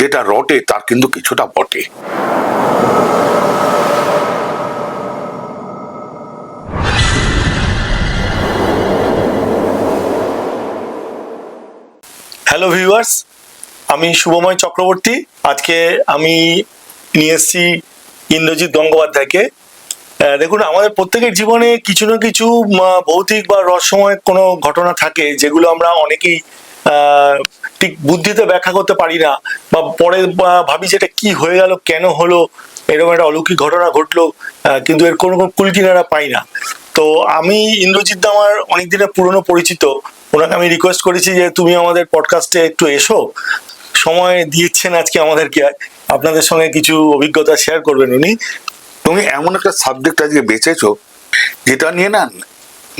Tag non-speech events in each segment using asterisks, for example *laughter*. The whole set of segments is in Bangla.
যেটা রটে, তার কিন্তু কিছুটা বটে। হ্যালো ভিউয়ার্স আমি শুভময় চক্রবর্তী। আজকে আমি নিয়ে এসেছি ইন্দ্রজিৎ গঙ্গোপাধ্যায়কে। দেখুন, আমাদের প্রত্যেকের জীবনে কিছু না কিছু ভৌতিক বা রহস্যময় কোনো ঘটনা থাকে, যেগুলো আমরা অনেকেই ঠিক বুদ্ধিতে ব্যাখ্যা করতে পারি না। বা পরে ভাবি যে এটা কি হয়ে গেল, কেন হলো, এরকম একটা অলৌকিক ঘটনা ঘটলো কিন্তু এর কোনো কুলকিনারা পাই না। তো আমি ইন্দ্রজিৎ দা আমার অনেক দিনের পুরনো পরিচিত, ওনাকে আমি রিকোয়েস্ট করেছি যে তুমি আমাদের পডকাস্টে একটু এসো, সময় দিয়েছেন আজকে আমাদেরকে, আপনাদের সঙ্গে কিছু অভিজ্ঞতা শেয়ার করবেন উনি। তুমি এমন একটা সাবজেক্ট আজকে বেছেছো, যেটা নিয়ে না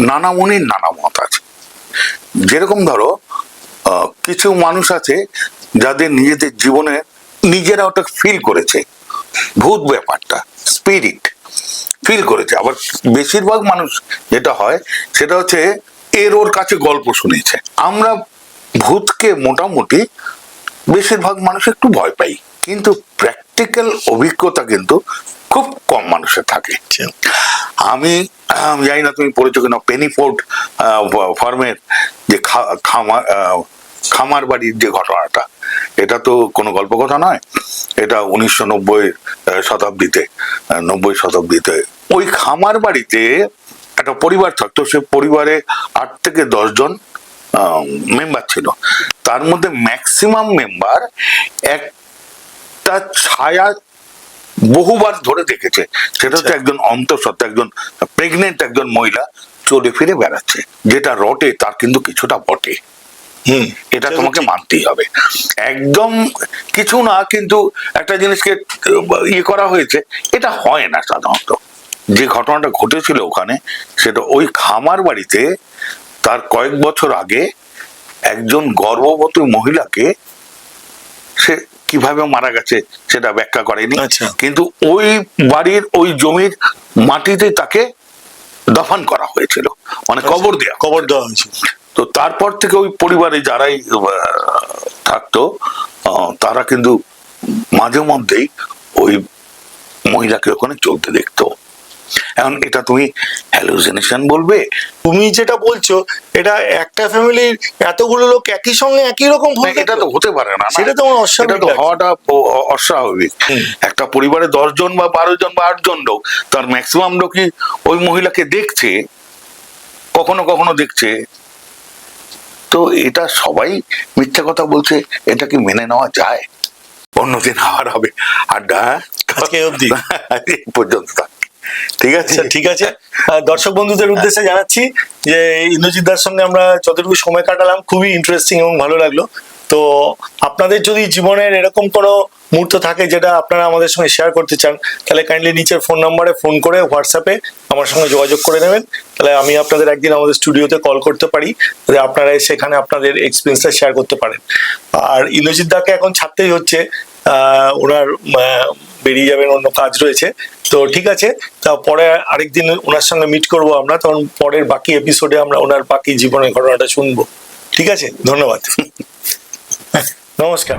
নানা মনির নানা মত আছে। যেরকম ধরো কিছু মানুষ আছে যাদের নিজেদের জীবনে নিজেরা ওটা ফিল করেছে। ভূত ব্যাপারটা স্পিরিট ফিল করেছে। আবার বেশিরভাগ মানুষ যেটা হয়, সেটা হচ্ছে এর ওর কাছে গল্প শুনেছে। আমরা ভূতকে মোটামুটি বেশিরভাগ মানুষ একটু ভয় পাই। কিন্তু প্র্যাকটিক্যাল অভিজ্ঞতা কিন্তু খুব কম মানুষের থাকে। আমি জানি না তুমি পড়েছো কিনা পেনিফোর্ড ফার্মের যে খামার খামার বাড়ির যে ঘটনাটা। এটা তো কোনো গল্প কথা নয়। এটা উনিশশো নব্বই শতাব্দীতে নব্বই শতাব্দীতে। ওই খামার বাড়িতে একটা পরিবার থাকতো সে পরিবারে আট থেকে দশজন মেম্বার ছিল। তার মধ্যে ম্যাক্সিমাম মেম্বার একটা ছায়া বহুবার ধরে দেখেছে। সেটা হচ্ছে আচ্ছা। একজন অন্তঃসত্ত্বা একজন প্রেগনেন্ট একজন মহিলা চলে ফিরে বেড়াচ্ছে। যেটা রটে তার কিন্তু কিছুটা বটে। হুম এটা তোমাকে মানতেই হবে। একদম কিছু না কিন্তু একটা জিনিসকে ইয়ে করা হয়েছে এটা হয় না সাধারণত। যে ঘটনাটা ঘটেছিল ওখানে সেটা ওই খামার বাড়িতে তার কয়েক বছর আগে একজন গর্ভবতী মহিলাকে সে কীভাবে মারা গেছে সেটা ব্যাখ্যা করেনি। আচ্ছা। কিন্তু ওই বাড়ির ওই জমির মাটিতে তাকে দফন করা হয়েছিল। মানে কবর দেওয়া কবর দেওয়া হয়েছে তো তারপর থেকে ওই পরিবারে যারাই থাকতো তারা কিন্তু মাঝে মধ্যেই ওই মহিলাকে ওখানে চলতে দেখতো এখন এটা তুমি হ্যালুসিনেশন বলবে তুমি যেটা বলছো এটা একটা ফ্যামিলির এতগুলো লোক একই সঙ্গে একই রকম এটা তো হতে পারে না। সেটা তো অস্বাভাবিক। হওয়াটা অস্বাভাবিক একটা পরিবারে দশ জন বা বারো জন বা আট জন লোক তার ম্যাক্সিমাম লোকই ওই মহিলাকে দেখছে কখনো কখনো দেখছে তো এটা সবাই মিথ্যা কথা বলছে এটা কি মেনে নেওয়া যায়? অন্যদিন আবার হবে। আড্ডা আজকে অবধি। পর্যন্ত থাক। ঠিক আছে? আচ্ছা ঠিক আছে। দর্শক বন্ধুদের উদ্দেশ্যে জানাচ্ছি যে ইন্দ্রজিৎ দার সঙ্গে আমরা যতটুকু সময় কাটালাম খুবই ইন্টারেস্টিং এবং ভালো লাগল। তো আপনাদের যদি জীবনের এরকম কোনো মুহূর্ত থাকে যেটা আপনারা আমাদের সঙ্গে শেয়ার করতে চান, তাহলে কাইন্ডলি নিচের ফোন নাম্বারে ফোন করে হোয়াটসঅ্যাপে আমার সঙ্গে যোগাযোগ করে নেবেন। তাহলে আমি আপনাদের একদিন আমাদের স্টুডিওতে কল করতে পারি, যে আপনারা সেখানে আপনাদের এক্সপিরিয়েন্সটা শেয়ার করতে পারেন। আর ইন্দ্রজিৎ দাকে এখন ছাড়তেই হচ্ছে ওনার বেরিয়ে যাবেন, অন্য কাজ রয়েছে। তো ঠিক আছে, তা পরে আরেকদিন ওনার সঙ্গে মিট করব আমরা, তখন পরের বাকি এপিসোডে আমরা ওনার বাকি জীবনের ঘটনাটা শুনব। ঠিক আছে, ধন্যবাদ। *laughs* নমস্কার